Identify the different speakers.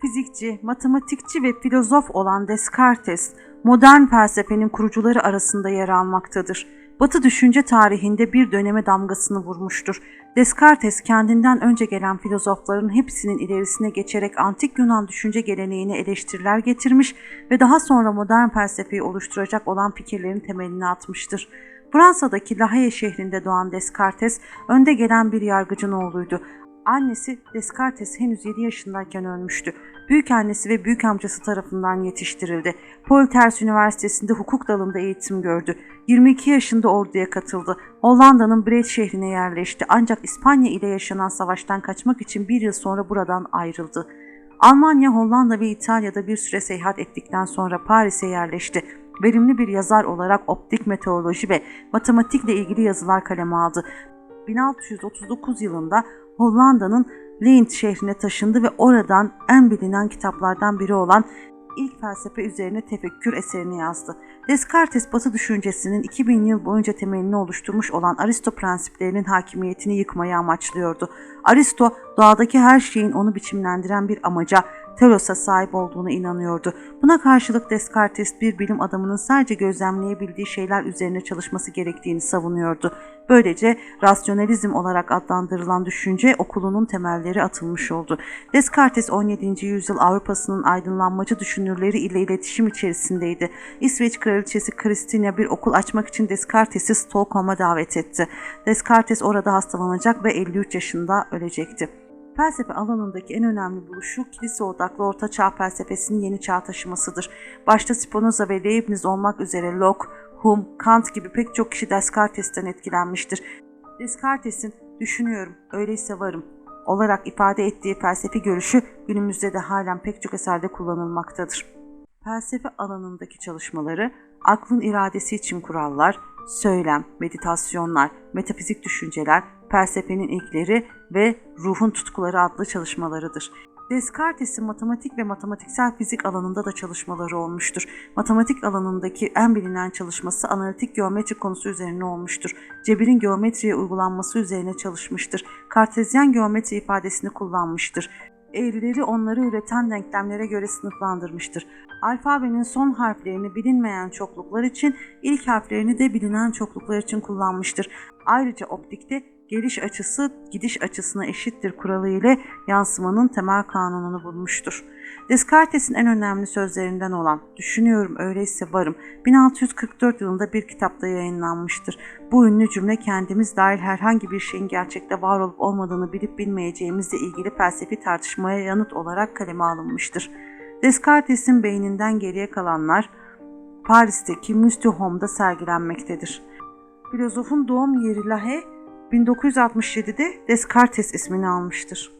Speaker 1: Fizikçi, matematikçi ve filozof olan Descartes, modern felsefenin kurucuları arasında yer almaktadır. Batı düşünce tarihinde bir döneme damgasını vurmuştur. Descartes kendinden önce gelen filozofların hepsinin ilerisine geçerek antik Yunan düşünce geleneğine eleştiriler getirmiş ve daha sonra modern felsefeyi oluşturacak olan fikirlerin temelini atmıştır. Fransa'daki La Haye şehrinde doğan Descartes, önde gelen bir yargıcın oğluydu. Annesi Descartes henüz 7 yaşındayken ölmüştü. Büyük annesi ve büyük amcası tarafından yetiştirildi. Poitiers Üniversitesi'nde hukuk dalında eğitim gördü. 22 yaşında orduya katıldı. Hollanda'nın Brest şehrine yerleşti ancak İspanya ile yaşanan savaştan kaçmak için bir yıl sonra buradan ayrıldı. Almanya, Hollanda ve İtalya'da bir süre seyahat ettikten sonra Paris'e yerleşti. Verimli bir yazar olarak optik meteoroloji ve matematikle ilgili yazılar kaleme aldı. 1639 yılında Hollanda'nın Leint şehrine taşındı ve oradan en bilinen kitaplardan biri olan ilk felsefe üzerine tefekkür eserini yazdı. Descartes Batı düşüncesinin 2000 yıl boyunca temelini oluşturmuş olan Aristo prensiplerinin hakimiyetini yıkmayı amaçlıyordu. Aristo doğadaki her şeyin onu biçimlendiren bir amaca, telosa sahip olduğuna inanıyordu. Buna karşılık Descartes bir bilim adamının sadece gözlemleyebildiği şeyler üzerine çalışması gerektiğini savunuyordu. Böylece rasyonalizm olarak adlandırılan düşünce okulunun temelleri atılmış oldu. Descartes 17. yüzyıl Avrupa'sının aydınlanmacı düşünürleri ile iletişim içerisindeydi. İsveç kraliçesi Kristina bir okul açmak için Descartes'i Stockholm'a davet etti. Descartes orada hastalanacak ve 53 yaşında ölecekti. Felsefe alanındaki en önemli buluşu kilise odaklı Orta Çağ felsefesinin yeni çağ taşımasıdır. Başta Spinoza ve Leibniz olmak üzere Locke, Hume, Kant gibi pek çok kişi Descartes'ten etkilenmiştir. Descartes'in düşünüyorum, öyleyse varım olarak ifade ettiği felsefi görüşü günümüzde de halen pek çok eserde kullanılmaktadır. Felsefe alanındaki çalışmaları, aklın iradesi için kurallar, söylem, meditasyonlar, metafizik düşünceler, felsefenin ilkleri ve ruhun tutkuları adlı çalışmalarıdır. Descartes'in matematik ve matematiksel fizik alanında da çalışmaları olmuştur. Matematik alanındaki en bilinen çalışması analitik geometri konusu üzerine olmuştur. Cebirin geometriye uygulanması üzerine çalışmıştır. Kartezyen geometri ifadesini kullanmıştır. Eğrileri onları üreten denklemlere göre sınıflandırmıştır. Alfabenin son harflerini bilinmeyen çokluklar için, ilk harflerini de bilinen çokluklar için kullanmıştır. Ayrıca optikte geliş açısı gidiş açısına eşittir kuralı ile yansımanın temel kanununu bulmuştur. Descartes'in en önemli sözlerinden olan "Düşünüyorum öyleyse varım" 1644 yılında bir kitapta yayınlanmıştır. Bu ünlü cümle kendimiz dahil herhangi bir şeyin gerçekte var olup olmadığını bilip bilmeyeceğimizle ilgili felsefi tartışmaya yanıt olarak kaleme alınmıştır. Descartes'in beyninden geriye kalanlar Paris'teki Müstihome'da sergilenmektedir. Filozofun doğum yeri Lahe 1967'de Descartes ismini almıştır.